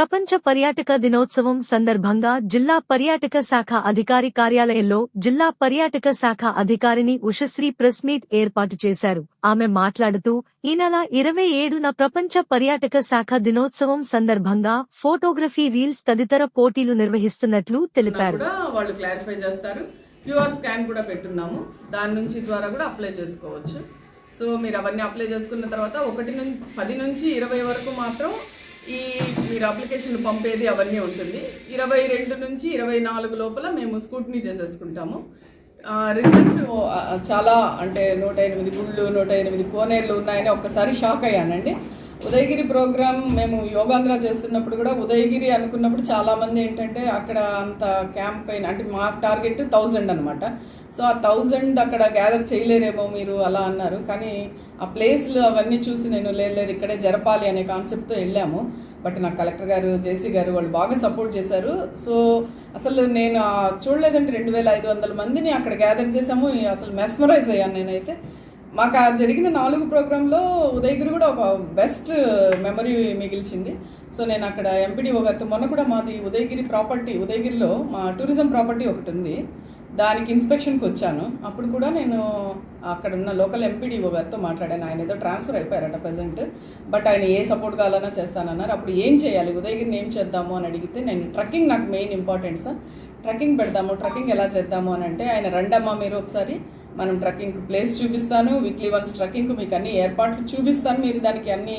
ప్రపంచ పర్యాటక దినోత్సవం సందర్భంగా జిల్లా పర్యాటక శాఖ అధికారి కార్యాలయంలో జిల్లా పర్యాటక శాఖ అధికారిని ఉషశ్రీ ప్రెస్ మీట్ ఏర్పాటు చేశారు. ఆమె మాట్లాడుతూ ఈ నెల ఇరవై ఏడున ప్రపంచ పర్యాటక శాఖ దినోత్సవం సందర్భంగా ఫోటోగ్రఫీ రీల్స్ తదితర పోటీలు నిర్వహిస్తున్నట్లు తెలిపారు. వాళ్ళు క్లారిఫై చేస్తారు. క్యూఆర్ స్కాన్ కూడా పెట్టున్నాము. దాని నుంచి ద్వారా కూడా అప్లై చేసుకోవచ్చు. సో మీరు అవన్నీ అప్లై చేసుకున్న తర్వాత ఒకటి నుంచి పది నుంచి ఇరవై వరకు మాత్రం ఈ మీరు అప్లికేషన్లు పంపేది అవన్నీ ఉంటుంది. ఇరవై రెండు నుంచి ఇరవై నాలుగు లోపల మేము స్కూట్నీ చేసేసుకుంటాము. రిజల్ట్ చాలా అంటే నూట ఎనిమిది గుళ్ళు నూట ఎనిమిది కోనేర్లు ఉన్నాయని ఒక్కసారి షాక్ అయ్యానండి. ఉదయగిరి ప్రోగ్రామ్ మేము యోగాంధ్ర చేస్తున్నప్పుడు కూడా ఉదయగిరి అనుకున్నప్పుడు చాలామంది ఏంటంటే అక్కడ అంత క్యాంపెయిన్ అంటే మా టార్గెట్ థౌజండ్ అనమాట సో ఆ థౌజండ్ అక్కడ గ్యాదర్ చేయలేరేమో మీరు అలా అన్నారు. కానీ ఆ ప్లేస్లు అవన్నీ చూసి నేను లేదు ఇక్కడే జరపాలి అనే కాన్సెప్ట్తో వెళ్ళాము. బట్ నాకు కలెక్టర్ గారు జేసీ గారు వాళ్ళు బాగా సపోర్ట్ చేశారు. సో అసలు నేను చూడలేదంటే రెండు వేల ఐదు వందల మందిని అక్కడ గ్యాదర్ చేసాము అసలు మెస్మరైజ్ అయ్యాను నేనైతే. మాకు ఆ జరిగిన నాలుగు ప్రోగ్రాంలో ఉదయగిరి కూడా ఒక బెస్ట్ మెమరీ మిగిల్చింది. సో నేను అక్కడ ఎంపీడీ ఒక మొన్న కూడా మాది ఉదయగిరి ప్రాపర్టీ ఉదయగిరిలో మా టూరిజం ప్రాపర్టీ ఒకటి ఉంది. దానికి ఇన్స్పెక్షన్కి వచ్చాను. అప్పుడు కూడా నేను అక్కడ ఉన్న లోకల్ ఎంపీడీ గారితో మాట్లాడాను. ఆయన ఏదో ట్రాన్స్ఫర్ అయిపోయారట ప్రజెంట్ బట్ ఆయన ఏ సపోర్ట్ కావాలన్నా చేస్తానన్నారు. అప్పుడు ఏం చేయాలి? ఉదయగిరిని ఏం చేద్దాము అని అడిగితే నేను ట్రక్కింగ్ నాకు మెయిన్ ఇంపార్టెంట్ సార్ ట్రక్కింగ్ పెడదాము. ట్రక్కింగ్ ఎలా చేద్దాము? అని అంటే ఆయన రండమ్మా మీరు ఒకసారి మనం ట్రక్కింగ్ ప్లేస్ చూపిస్తాను వీక్లీ వన్స్ ట్రెక్కింగ్ మీకు అన్ని ఏర్పాట్లు చూపిస్తాను. మీరు దానికి అన్ని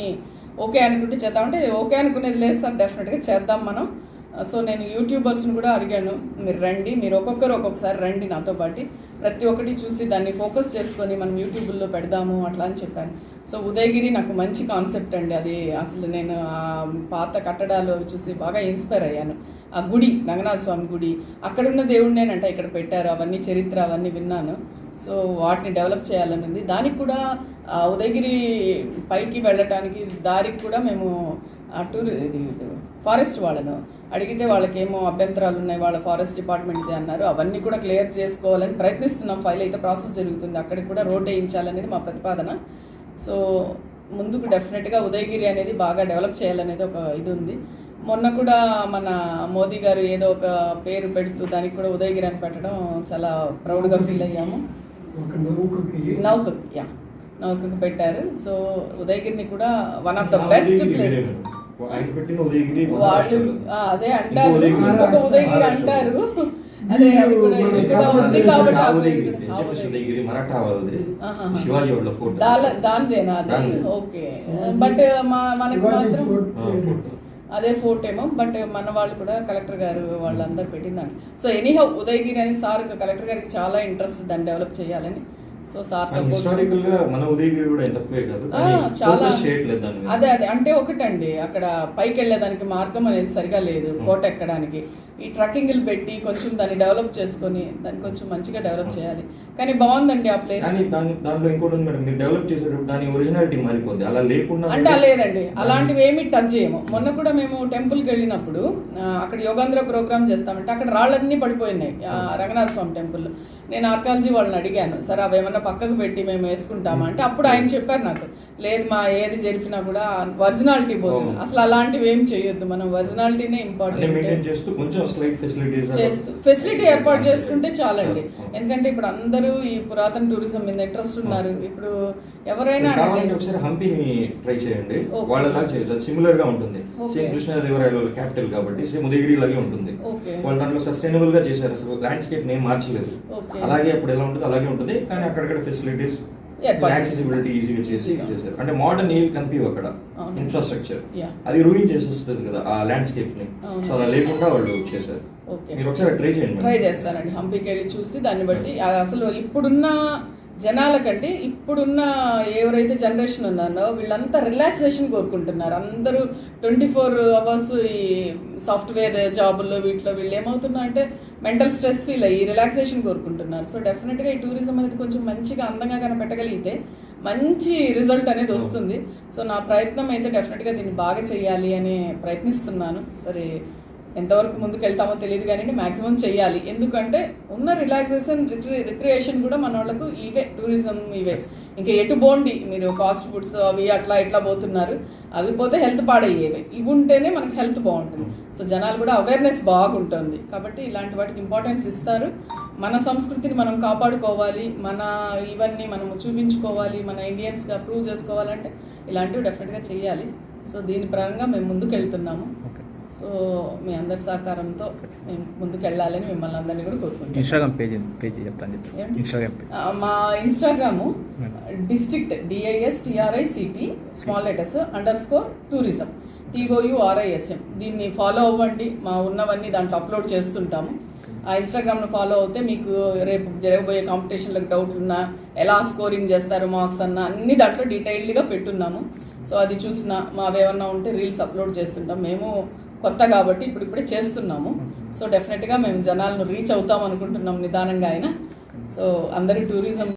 ఓకే అనుకుంటే చేద్దామంటే ఓకే అనుకునేది లేదు సార్ డెఫినెట్గా చేద్దాం మనం. సో నేను యూట్యూబర్స్ని కూడా అడిగాను మీరు రండి మీరు ఒక్కొక్కరు ఒక్కొక్కసారి రండి నాతో పాటు. ప్రతి ఒక్కటి చూసి దాన్ని ఫోకస్ చేసుకొని మనం యూట్యూబ్లో పెడదాము అట్లా అని చెప్పాను. సో ఉదయగిరి నాకు మంచి కాన్సెప్ట్ అండి. అది అసలు నేను ఆ పాత కట్టడాలు చూసి బాగా ఇన్స్పైర్ అయ్యాను. ఆ గుడి రంగనాథ స్వామి గుడి అక్కడున్న దేవుడినేనంట ఇక్కడ పెట్టారు. అవన్నీ చరిత్ర అవన్నీ విన్నాను. సో వాటిని డెవలప్ చేయాలని ఉంది. దానికి కూడా ఉదయగిరి పైకి వెళ్ళటానికి దారికి కూడా మేము టూర్ ఇది ఫారెస్ట్ వాళ్ళను అడిగితే వాళ్ళకేమో అభ్యంతరాలు ఉన్నాయి వాళ్ళ ఫారెస్ట్ డిపార్ట్మెంట్ది అన్నారు. అవన్నీ కూడా క్లియర్ చేసుకోవాలని ప్రయత్నిస్తున్నాం. ఫైల్ అయితే ప్రాసెస్ జరుగుతుంది. అక్కడికి కూడా రోడ్ వేయించాలనేది మా ప్రతిపాదన. సో ముందుకు డెఫినెట్గా ఉదయగిరి అనేది బాగా డెవలప్ చేయాలనేది ఒక ఇది ఉంది. మొన్న కూడా మన మోదీ గారు ఏదో ఒక పేరు పెడుతూ దానికి కూడా ఉదయగిరి అని పెట్టడం చాలా ప్రౌడ్గా ఫీల్ అయ్యాము. ఒక నౌకకి. యా. నౌకకి పెట్టారు. సో ఉదయగిరిని కూడా one of the best place ఆయన పెట్టిన ఉదయగిరి వాళ్ళు అదే అంటారు. ఉదయగిరి. ఇంకొక ఉదయగిరి అంటారు. అదే కూడా ఉంది కాబట్టి దానిదేనా? అది. ఓకే. బట్ మా మనకు మాత్రం. అదే ఫోర్ట్ ఏమో బట్ మన వాళ్ళు కూడా కలెక్టర్ గారు వాళ్ళందరూ పెట్టిందని సో ఎనీహౌ ఉదయగిరి అని సార్ కలెక్టర్ గారికి చాలా ఇంట్రెస్ట్ దాన్ని డెవలప్ చేయాలని. సో సార్ సపోర్ట్ హిస్టారికల్గా మన ఉదయగిరి కూడా కాదు చాలా. అదే అదే. అంటే ఒకటండి అక్కడ పైకి వెళ్ళేదానికి మార్గం అనేది సరిగా లేదు కోట ఎక్కడానికి. ఈ ట్రక్కింగ్లు పెట్టి కొంచెం దాన్ని డెవలప్ చేసుకొని దాన్ని కొంచెం మంచిగా డెవలప్ చేయాలి. కానీ బాగుందండి ఆ ప్లేస్. దాంట్లో ఇంకోటి ఉంది మేడం మీరు డెవలప్ చేసేటప్పుడు దాని ఒరిజినాలిటీ మారిపోద్ది. అలా లేకుండా అంటే అలా లేదండి. అలాంటివి ఏమి టచ్ చేయము. మొన్న కూడా మేము టెంపుల్కి వెళ్ళినప్పుడు అక్కడ యోగాంధ్ర ప్రోగ్రామ్ చేస్తామంటే అక్కడ రాళ్ళన్నీ పడిపోయినాయి. రంగనాథ స్వామి టెంపుల్లో. నేను ఆర్కాలజీ వాళ్ళని అడిగాను సరే అవి ఏమన్నా పక్కకు పెట్టి మేము వేసుకుంటామా? అంటే అప్పుడు ఆయన చెప్పారు నాకు. లేదు మా ఏది జరిపినా కూడా ఒరిజినాలిటీ పోతుంది. అసలు అలాంటివి ఏం చేయొద్దు. మనం ఒరిజినాలిటీనే ఇంపార్టెంట్ చేస్తూ కొంచెం స్లైట్ ఫెసిలిటీస్ చేస్తూ. ఫెసిలిటీ ఏర్పాటు చేసుకుంటే చాలండి. ఎందుకంటే ఇప్పుడు అందరూ ఈ పురాతన టూరిజం మీద ఇంట్రెస్ట్ ఉన్నారు. ఇప్పుడు ఎవరైనా. ఒకసారి హంపీని ట్రై చేయండి. వాళ్ళలా చేయొచ్చు. సిమిలర్గా ఉంటుంది. సేమ్ కృష్ణదేవరాయల క్యాపిటల్ కాబట్టి సేమ్ ఉదయగిరి లాగే ఉంటుంది. వాళ్ళు దాంట్లో సస్టైనబుల్గా చేశారు. అసలు ల్యాండ్స్కేప్ నేమ్ మార్చలేదు. అలాగే అప్పుడు ఎలా ఉంటుంది అలాగే ఉంటుంది. కానీ అక్కడక్కడ ఫెసిలిటీస్ యాక్సెసిబిలిటీ ఈజీగా చేసి. చేశారు అంటే మోడర్న్ ఏవి కనిపించవు అక్కడ. ఇన్ఫ్రాస్ట్రక్చర్. అది రూయిన్ చేసేస్తుంది కదా ఆ ల్యాండ్స్కేప్ని. సో అలా లేకుండా వాళ్ళు చేశారు మీరు ఒకసారి ట్రై చేయండి ట్రై. చేస్తానండి హంపీకి వెళ్ళి చూసి దాన్ని బట్టి అది అసలు ఇప్పుడున్న జనాలకండి ఇప్పుడున్న ఎవరైతే జనరేషన్ ఉన్నారో వీళ్ళంతా రిలాక్సేషన్ కోరుకుంటున్నారు అందరూ ట్వంటీ ఫోర్ అవర్స్ ఈ సాఫ్ట్వేర్ జాబుల్లో వీటిలో వీళ్ళు ఏమవుతున్నా అంటే మెంటల్ స్ట్రెస్ ఫీల్ అయ్యి రిలాక్సేషన్ కోరుకుంటున్నారు. సో డెఫినెట్గా ఈ టూరిజం అనేది కొంచెం మంచిగా అందంగా కనిపెట్టగలిగితే మంచి రిజల్ట్ అనేది వస్తుంది. సో నా ప్రయత్నం అయితే డెఫినెట్గా దీన్ని బాగా చేయాలి అని ప్రయత్నిస్తున్నాను. సరే ఎంతవరకు ముందుకు వెళ్తామో తెలియదు కానీ మాక్సిమం చేయాలి ఎందుకంటే ఉన్న రిలాక్సేషన్ రిక్రియేషన్ కూడా మన వాళ్ళకు ఇవే టూరిజం ఇవే. ఇంకా ఎటు పోండి మీరు ఫాస్ట్ ఫుడ్స్ అవి అట్లా ఇట్లా పోతున్నారు. అవి పోతే హెల్త్ పాడయ్యేవి. ఇవి ఉంటేనే మనకి హెల్త్ బాగుంటుంది. సో జనాలు కూడా అవేర్నెస్ బాగుంటుంది. కాబట్టి ఇలాంటి వాటికి ఇంపార్టెన్స్ ఇస్తారు. మన సంస్కృతిని మనం కాపాడుకోవాలి. మన ఇవన్నీ మనము చూపించుకోవాలి. మన ఇండియన్స్గా ప్రూవ్ చేసుకోవాలంటే ఇలాంటివి డెఫినెట్గా చేయాలి సో దీని పరంగా మేము ముందుకు వెళ్తున్నాము సో మీ అందరి సహకారంతో మేము ముందుకు వెళ్ళాలని మిమ్మల్ని అందరినీ కూడా కోరుకుంటున్నాం. ఇన్స్టాగ్రామ్ పేజ్ పేజ్ చెప్తాను? ఇన్స్టాగ్రామ్ మా Instagram district DIS TRI city small letters underscore tourism TOURISM దీన్ని ఫాలో అవ్వండి. మా ఉన్నవన్నీ దాంట్లో అప్లోడ్ చేస్తుంటాము. ఆ ఇన్స్టాగ్రామ్ను ఫాలో అవుతే మీకు రేపు జరగబోయే కాంపిటీషన్లకు డౌట్లు ఉన్నా ఎలా స్కోరింగ్ చేస్తారు మార్క్స్ అన్న అన్ని దాంట్లో డీటెయిల్డ్గా పెట్టున్నాము. సో అది చూసిన మావి ఏమన్నా ఉంటే రీల్స్ అప్లోడ్ చేస్తుంటాం. మేము కొత్త కాబట్టి ఇప్పుడు ఇప్పుడే చేస్తున్నాము. సో డెఫినెట్గా మేము జనాలను రీచ్ అవుతాం అనుకుంటున్నాం నిదానంగా అయినా. సో అందరి టూరిజం